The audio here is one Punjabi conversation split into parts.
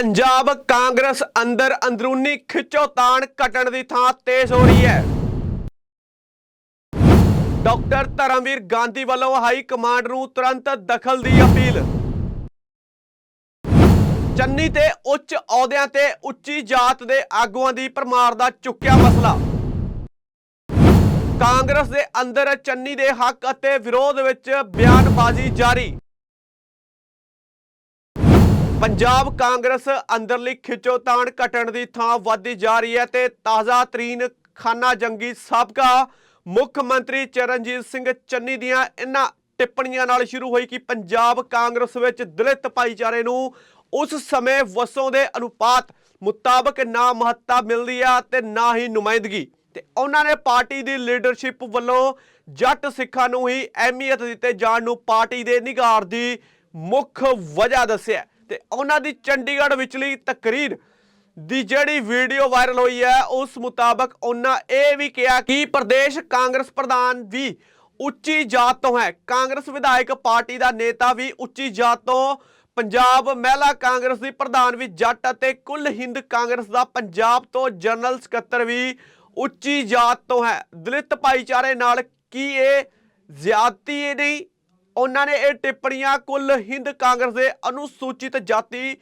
ਪੰਜਾਬ ਕਾਂਗਰਸ ਅੰਦਰ ਅੰਦਰੂਨੀ ਖਿੱਚੋਤਾਣ ਘਟਣ ਦੀ ਥਾਂ ਤੇਜ਼ ਹੋ ਰਹੀ ਹੈ। ਡਾਕਟਰ ਧਰਮਵੀਰ ਗਾਂਧੀ ਵੱਲੋਂ ਹਾਈ ਕਮਾਂਡ ਨੂੰ ਤੁਰੰਤ ਦਖਲ ਦੀ ਅਪੀਲ। ਚੰਨੀ ਤੇ ਉੱਚ ਅਹੁਦਿਆਂ ਤੇ ਉੱਚੀ ਜਾਤ ਦੇ ਆਗੂਆਂ ਦੀ ਪਰਮਾਰ ਦਾ ਚੁੱਕਿਆ ਮਸਲਾ। ਕਾਂਗਰਸ ਦੇ ਅੰਦਰ ਚੰਨੀ ਦੇ ਹੱਕ ਅਤੇ ਵਿਰੋਧ ਵਿੱਚ ਬਿਆਨਬਾਜ਼ੀ ਜਾਰੀ। ਪੰਜਾਬ ਕਾਂਗਰਸ ਅੰਦਰਲੀ ਖਿੱਚੋਤਾਣ ਘਟਣ ਦੀ ਥਾਂ ਵੱਧਦੀ ਜਾ ਰਹੀ ਹੈ ਤੇ ਤਾਜ਼ਾ ਤਰੀਨ ਖਾਨਾ ਜੰਗੀ ਸਾਬਕਾ ਮੁੱਖ ਮੰਤਰੀ ਚਰਨਜੀਤ ਸਿੰਘ ਚੰਨੀ ਦੀਆਂ ਇਹਨਾਂ ਟਿੱਪਣੀਆਂ ਨਾਲ ਸ਼ੁਰੂ ਹੋਈ ਕਿ ਪੰਜਾਬ ਕਾਂਗਰਸ ਵਿੱਚ ਦਲਿਤ ਭਾਈਚਾਰੇ ਨੂੰ ਉਸ ਸਮੇਂ ਵਸੋਂ ਦੇ ਅਨੁਪਾਤ ਮੁਤਾਬਕ ਨਾ ਮਹੱਤਤਾ ਮਿਲਦੀ ਆ ਤੇ ਨਾ ਹੀ ਨੁਮਾਇੰਦਗੀ। ਤੇ ਉਹਨਾਂ ਨੇ ਪਾਰਟੀ ਦੀ ਲੀਡਰਸ਼ਿਪ ਵੱਲੋਂ ਜੱਟ ਸਿੱਖਾਂ ਨੂੰ ਹੀ ਅਹਿਮੀਅਤ ਦਿੱਤੇ ਜਾਣ ਨੂੰ ਪਾਰਟੀ ਦੇ ਨਿਗਾਰ ਦੀ ਮੁੱਖ ਵਜ੍ਹਾ ਦੱਸਿਆ। ਤੇ ਉਹਨਾਂ ਦੀ ਚੰਡੀਗੜ੍ਹ ਵਿਚਲੀ ਤਕਰੀਰ ਦੀ ਜਿਹੜੀ ਵੀਡੀਓ ਵਾਇਰਲ ਹੋਈ ਹੈ, ਉਸ ਮੁਤਾਬਕ ਉਹਨਾਂ ਇਹ ਵੀ ਕਿਹਾ ਕਿ ਪ੍ਰਦੇਸ਼ ਕਾਂਗਰਸ ਪ੍ਰਧਾਨ ਵੀ ਉੱਚੀ ਜਾਤ ਤੋਂ ਹੈ। ਕਾਂਗਰਸ ਵਿਧਾਇਕ ਪਾਰਟੀ ਦਾ ਨੇਤਾ ਵੀ ਉੱਚੀ ਜਾਤ ਤੋਂ, ਪੰਜਾਬ ਮਹਿਲਾ ਕਾਂਗਰਸ ਦੀ ਪ੍ਰਧਾਨ ਵੀ ਜੱਟ ਅਤੇ ਕੁੱਲ ਹਿੰਦ ਕਾਂਗਰਸ ਦਾ ਪੰਜਾਬ ਤੋਂ ਜਨਰਲ ਸਕੱਤਰ ਵੀ ਉੱਚੀ ਜਾਤ ਤੋਂ ਹੈ। ਦਲਿਤ ਭਾਈਚਾਰੇ ਨਾਲ ਕੀ ਇਹ ਜ਼ਿਆਦਤੀ ਨਹੀਂ ਉਹਨਾਂ ਨੇ ਇਹ ਟਿੱਪਣੀਆਂ ਕੁੱਲ ਹਿੰਦ ਕਾਂਗਰਸ ਦੇ ਅਨੁਸੂਚਿਤ ਜਾਤੀ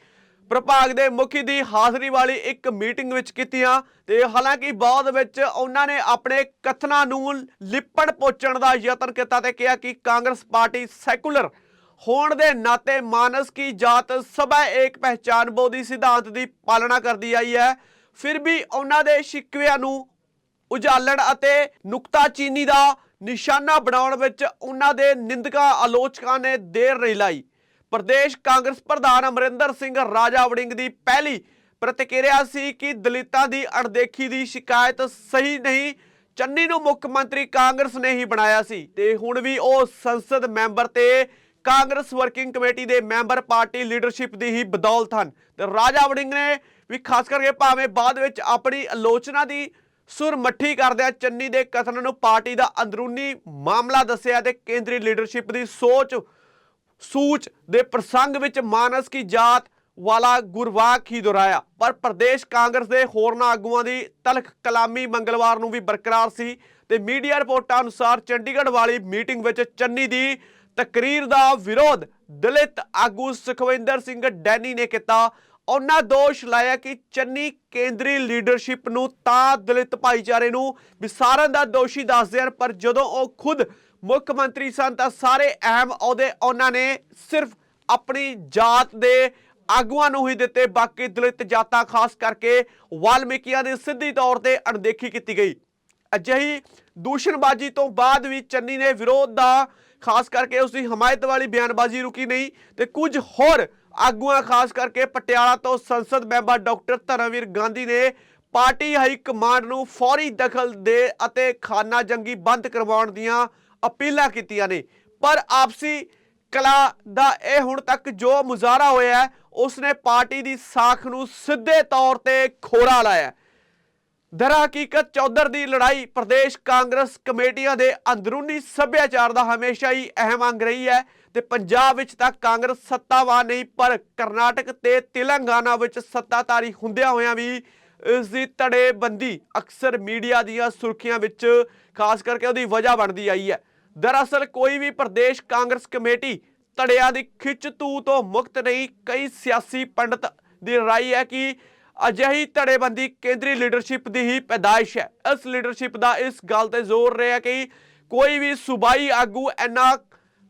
ਪ੍ਰਭਾਗ ਦੇ ਮੁਖੀ ਦੀ ਹਾਜ਼ਰੀ ਵਾਲੀ ਇੱਕ ਮੀਟਿੰਗ ਵਿੱਚ ਕੀਤੀਆਂ ਤੇ ਹਾਲਾਂਕਿ ਬਾਅਦ ਵਿੱਚ ਉਹਨਾਂ ਨੇ ਆਪਣੇ ਕਥਨਾਂ ਨੂੰ ਲਿਪੜ ਪੋਚਣ ਦਾ ਯਤਨ ਕੀਤਾ ਤੇ ਕਿਹਾ ਕਿ ਕਾਂਗਰਸ ਪਾਰਟੀ ਸੈਕੂਲਰ ਹੋਣ ਦੇ ਨਾਤੇ ਮਾਨਸ ਕੀ ਜਾਤ ਸਭਾ ਏਕ ਪਹਿਚਾਨ ਬੋਧੀ ਸਿਧਾਂਤ ਦੀ ਪਾਲਣਾ ਕਰਦੀ ਆਈ ਹੈ। ਫਿਰ ਵੀ ਉਹਨਾਂ ਦੇ ਸ਼ਿਕਵਿਆਂ ਨੂੰ ਉਜਾਲਣ ਅਤੇ ਨੁਕਤਾਚੀਨੀ ਦਾ ਨਿਸ਼ਾਨਾ ਬਣਾਉਣ ਵਿੱਚ ਉਹਨਾਂ ਦੇ ਨਿੰਦਕਾਂ ਆਲੋਚਕਾਂ ਨੇ ਦੇਰ ਨਹੀਂ ਲਾਈ। ਪ੍ਰਦੇਸ਼ ਕਾਂਗਰਸ ਪ੍ਰਧਾਨ ਅਮਰਿੰਦਰ ਸਿੰਘ ਰਾਜਾ ਵੜਿੰਗ ਦੀ ਪਹਿਲੀ ਪ੍ਰਤੀਕਿਰਿਆ ਸੀ ਕਿ ਦਲਿਤਾਂ ਦੀ ਅਣਦੇਖੀ ਦੀ ਸ਼ਿਕਾਇਤ ਸਹੀ ਨਹੀਂ, ਚੰਨੀ ਨੂੰ ਮੁੱਖ ਮੰਤਰੀ ਕਾਂਗਰਸ ਨੇ ਹੀ ਬਣਾਇਆ ਸੀ। ਤੇ ਹੁਣ ਵੀ ਉਹ ਸੰਸਦ ਮੈਂਬਰ ਤੇ ਕਾਂਗਰਸ ਵਰਕਿੰਗ ਕਮੇਟੀ ਦੇ ਮੈਂਬਰ ਪਾਰਟੀ ਲੀਡਰਸ਼ਿਪ ਦੀ ਹੀ ਬਦੌਲਤ ਹਨ। ਤੇ ਰਾਜਾ ਵੜਿੰਗ ਨੇ ਵੀ ਖਾਸ ਕਰਕੇ ਭਾਵੇਂ ਬਾਅਦ ਵਿੱਚ ਆਪਣੀ ਆਲੋਚਨਾ ਦੀ ਸੁਰਮੱਠੀ ਕਰਦਿਆਂ ਚੰਨੀ ਦੇ ਕਥਨ ਨੂੰ ਪਾਰਟੀ ਦਾ ਅੰਦਰੂਨੀ ਮਾਮਲਾ ਦੱਸਿਆ ਤੇ ਕੇਂਦਰੀ ਲੀਡਰਸ਼ਿਪ ਦੀ ਸੋਚ ਸੂਚ ਦੇ ਪ੍ਰਸੰਗ ਵਿੱਚ ਮਾਨਸ ਕੀ ਜਾਤ ਵਾਲਾ ਗੁਰਵਾਕ ਹੀ ਦੁਹਰਾਇਆ। ਪਰ ਪ੍ਰਦੇਸ਼ ਕਾਂਗਰਸ ਦੇ ਹੋਰਨਾਂ ਆਗੂਆਂ ਦੀ ਤਲਖ ਕਲਾਮੀ ਮੰਗਲਵਾਰ ਨੂੰ ਵੀ ਬਰਕਰਾਰ ਸੀ ਤੇ ਮੀਡੀਆ ਰਿਪੋਰਟਾਂ ਅਨੁਸਾਰ ਚੰਡੀਗੜ੍ਹ ਵਾਲੀ ਮੀਟਿੰਗ ਵਿੱਚ ਚੰਨੀ ਦੀ ਤਕਰੀਰ ਦਾ ਵਿਰੋਧ ਦਲਿਤ ਆਗੂ ਸੁਖਵਿੰਦਰ ਸਿੰਘ ਡੈਨੀ ਨੇ ਕੀਤਾ ਉਹਨਾਂ ਦੋਸ਼ ਲਾਇਆ ਕਿ ਚੰਨੀ ਕੇਂਦਰੀ ਲੀਡਰਸ਼ਿਪ ਨੂੰ ਤਾਂ ਦਲਿਤ ਭਾਈਚਾਰੇ ਨੂੰ ਵਿਸਾਰਨ ਦਾ ਦੋਸ਼ੀ ਦੱਸਦੇ ਹਨ, ਪਰ ਜਦੋਂ ਉਹ ਖੁਦ ਮੁੱਖ ਮੰਤਰੀ ਸਨ ਤਾਂ ਸਾਰੇ ਅਹਿਮ ਅਹੁਦੇ ਉਹਨਾਂ ਨੇ ਸਿਰਫ ਆਪਣੀ ਜਾਤ ਦੇ ਆਗੂਆਂ ਨੂੰ ਹੀ ਦਿੱਤੇ, ਬਾਕੀ ਦਲਿਤ ਜਾਤਾਂ ਖਾਸ ਕਰਕੇ ਵਾਲਮੀਕੀਆਂ ਦੀ ਸਿੱਧੀ ਤੌਰ ਤੇ ਅਣਦੇਖੀ ਕੀਤੀ ਗਈ। ਅਜਿਹੀ ਦੂਸ਼ਣਬਾਜ਼ੀ ਤੋਂ ਬਾਅਦ ਵੀ ਚੰਨੀ ਨੇ ਵਿਰੋਧ ਦਾ, ਖਾਸ ਕਰਕੇ ਉਸ ਦੀ ਹਮਾਇਤ ਵਾਲੀ ਬਿਆਨਬਾਜ਼ੀ ਰੁਕੀ ਨਹੀਂ ਤੇ ਕੁਝ ਹੋਰ ਆਗੂਆਂ ਖਾਸ ਕਰਕੇ ਪਟਿਆਲਾ ਤੋਂ ਸੰਸਦ ਮੈਂਬਰ ਡਾਕਟਰ ਧਰਮਵੀਰ ਗਾਂਧੀ ਨੇ ਪਾਰਟੀ ਹਾਈ ਕਮਾਂਡ ਨੂੰ ਫੌਰੀ ਦਖਲ ਦੇ ਅਤੇ ਖਾਨਾ ਜੰਗੀ ਬੰਦ ਕਰਵਾਉਣ ਦੀਆਂ ਅਪੀਲਾਂ ਕੀਤੀਆਂ ਨੇ। ਪਰ ਆਪਸੀ ਕਲਾ ਦਾ ਇਹ ਹੁਣ ਤੱਕ ਜੋ ਮੁਜ਼ਾਹਰਾ ਹੋਇਆ ਹੈ, ਉਸ ਨੇ ਪਾਰਟੀ ਦੀ ਸਾਖ ਨੂੰ ਸਿੱਧੇ ਤੌਰ ਤੇ ਖੋਰਾ ਲਾਇਆ ਦਰ ਹਕੀਕਤ ਚੌਧਰ ਦੀ ਲੜਾਈ ਪ੍ਰਦੇਸ਼ ਕਾਂਗਰਸ ਕਮੇਟੀਆਂ ਦੇ ਅੰਦਰੂਨੀ ਸੱਭਿਆਚਾਰ ਦਾ ਹਮੇਸ਼ਾ ਹੀ ਅਹਿਮ ਅੰਗ ਰਹੀ ਹੈ ਤੇ ਪੰਜਾਬ ਵਿੱਚ ਤਾਂ ਕਾਂਗਰਸ ਸੱਤਾਵਾਨ ਨਹੀਂ, ਪਰ ਕਰਨਾਟਕ ਤੇ ਤੇਲੰਗਾਨਾ ਵਿੱਚ ਸੱਤਾਧਾਰੀ ਹੁੰਦਿਆਂ ਹੋਇਆਂ ਵੀ ਇਸ ਦੀ ਧੜੇਬੰਦੀ ਅਕਸਰ ਮੀਡੀਆ ਦੀਆਂ ਸੁਰਖੀਆਂ ਵਿੱਚ ਖਾਸ ਕਰਕੇ ਉਹਦੀ ਵਜ੍ਹਾ ਬਣਦੀ ਆਈ ਹੈ। ਦਰਅਸਲ ਕੋਈ ਵੀ ਪ੍ਰਦੇਸ਼ ਕਾਂਗਰਸ ਕਮੇਟੀ ਧੜਿਆਂ ਦੀ ਖਿੱਚ ਤੂ ਤੋਂ ਮੁਕਤ ਨਹੀਂ, ਕਈ ਸਿਆਸੀ ਪੰਡਤ ਦੀ ਰਾਈ ਹੈ ਕਿ ਅਜਿਹੀ ਧੜੇਬੰਦੀ ਕੇਂਦਰੀ ਲੀਡਰਸ਼ਿਪ ਦੀ ਹੀ ਪੈਦਾਇਸ਼ ਹੈ। ਇਸ ਲੀਡਰਸ਼ਿਪ ਦਾ ਇਸ ਗੱਲ ਤੇ ਜ਼ੋਰ ਰਿਹਾ ਕਿ ਕੋਈ ਵੀ ਸੂਬਾਈ ਆਗੂ ਇੰਨਾ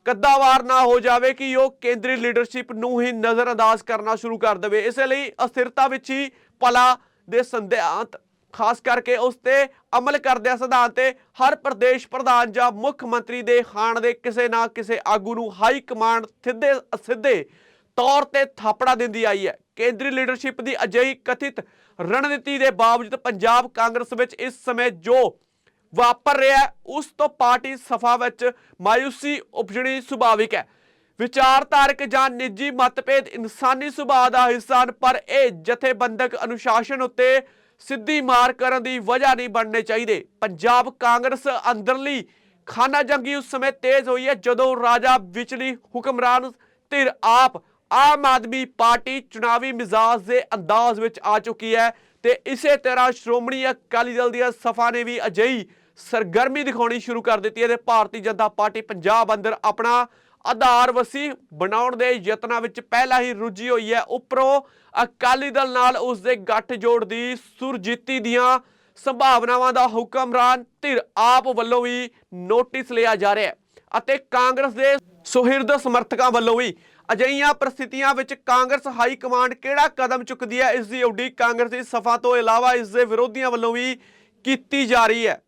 ਕੱਦਾਵਾਰ ਨਾ ਹੋ ਜਾਵੇ ਕਿ ਉਹ ਕੇਂਦਰੀ ਲੀਡਰਸ਼ਿਪ ਨੂੰ ਹੀ ਨਜ਼ਰਅੰਦਾਜ਼ ਕਰਨਾ ਸ਼ੁਰੂ ਕਰ ਦੇਵੇ। ਇਸੇ ਲਈ ਅਸਥਿਰਤਾ ਵਿੱਚ ਹੀ ਭਲਾ ਦੇ ਸੰਦਿਆਂਤ ਖਾਸ ਕਰਕੇ ਉਸ ਤੇ ਅਮਲ ਕਰਦਿਆਂ ਸਿਧਾਂਤ ਤੇ ਹਰ ਪ੍ਰਦੇਸ਼ ਪ੍ਰਧਾਨ ਜਾਂ ਮੁੱਖ ਮੰਤਰੀ ਦੇ ਖਾਣ ਦੇ ਕਿਸੇ ਨਾ ਕਿਸੇ ਆਗੂ ਨੂੰ ਹਾਈ ਕਮਾਂਡ ਸਿੱਧੇ ਅਸਿੱਧੇ ਤੌਰ ਤੇ ਥਾਪੜਾ ਦਿੰਦੀ ਆਈ ਹੈ। ਕੇਂਦਰੀ ਲੀਡਰਸ਼ਿਪ ਦੀ ਅਜਿਹੀ ਕਥਿਤ ਰਣਨੀਤੀ ਦੇ ਬਾਵਜੂਦ ਪੰਜਾਬ ਕਾਂਗਰਸ ਵਿੱਚ ਇਸ ਸਮੇਂ ਜੋ ਵਾਪਰ ਰਿਹਾ ਉਸ ਤੋਂ ਪਾਰਟੀ ਸਫਾ ਵਿੱਚ ਮਾਇੂਸੀ ਉਪਜਣੀ ਸੁਭਾਵਿਕ ਹੈ। ਵਿਚਾਰਧਾਰਕ ਜਾਂ ਨਿੱਜੀ ਮਤਭੇਦ ਇਨਸਾਨੀ ਸੁਭਾਅ ਦਾ ਹਿੱਸਾ ਹਨ, ਪਰ ਇਹ ਜਥੇਬੰਦਕ ਅਨੁਸ਼ਾਸਨ ਉੱਤੇ ਸਿੱਧੀ ਮਾਰ ਕਰਨ ਦੀ ਵਜ੍ਹਾ ਨਹੀਂ ਬਣਨੇ ਚਾਹੀਦੇ। ਪੰਜਾਬ ਕਾਂਗਰਸ ਅੰਦਰਲੀ ਖਾਨਾ ਜੰਗੀ ਉਸ ਸਮੇਂ ਤੇਜ਼ ਹੋਈ ਹੈ, ਜਦੋਂ ਰਾਜਾ ਵਿਚਲੀ ਹੁਕਮਰਾਨ ਧਿਰ ਆਪ ਆਮ ਆਦਮੀ ਪਾਰਟੀ ਚੁਣਾਵੀ ਮਿਜ਼ਾਜ ਦੇ ਅੰਦਾਜ਼ ਵਿੱਚ ਆ ਚੁੱਕੀ ਹੈ ਤੇ ਇਸੇ ਤਰ੍ਹਾਂ ਸ਼੍ਰੋਮਣੀ ਅਕਾਲੀ ਦਲ ਦੀਆਂ ਸਫਾ ਨੇ ਵੀ ਅਜਿਹੀ ਸਰਗਰਮੀ ਦਿਖਾਉਣੀ ਸ਼ੁਰੂ ਕਰ ਦਿੱਤੀ ਹੈ ਤੇ ਭਾਰਤੀ ਜਨਤਾ ਪਾਰਟੀ ਪੰਜਾਬ ਅੰਦਰ ਆਪਣਾ ਆਧਾਰ ਵਸੀ ਬਣਾਉਣ ਦੇ ਯਤਨਾਂ ਵਿੱਚ ਪਹਿਲਾਂ ਹੀ ਰੁੱਝੀ ਹੋਈ ਹੈ। ਉੱਪਰੋਂ ਅਕਾਲੀ ਦਲ ਨਾਲ ਉਸ ਦੇ ਗੱਠਜੋੜ ਦੀ ਸੁਰਜੀਤੀ ਦੀਆਂ ਸੰਭਾਵਨਾਵਾਂ ਦਾ ਹੁਕਮਰਾਨ ਧਿਰ ਆਪ ਵੱਲੋਂ ਵੀ ਨੋਟਿਸ ਲਿਆ ਜਾ ਰਿਹਾ ਹੈ ਅਤੇ ਕਾਂਗਰਸ ਦੇ ਸੁਹਿਰਦ ਸਮਰਥਕਾਂ ਵੱਲੋਂ ਵੀ ਅਜਿਹੀਆਂ ਪ੍ਰਸਥਿਤੀਆਂ ਵਿੱਚ ਕਾਂਗਰਸ ਹਾਈ ਕਮਾਂਡ ਕਿਹੜਾ ਕਦਮ ਚੁੱਕਦੀ ਹੈ? ਇਸ ਦੀ ਉਡੀਕ ਕਾਂਗਰਸੀ ਸਫਾ ਤੋਂ ਇਲਾਵਾ ਇਸ ਦੇ ਵਿਰੋਧੀਆਂ ਵੱਲੋਂ ਵੀ ਕੀਤੀ ਜਾ ਰਹੀ ਹੈ।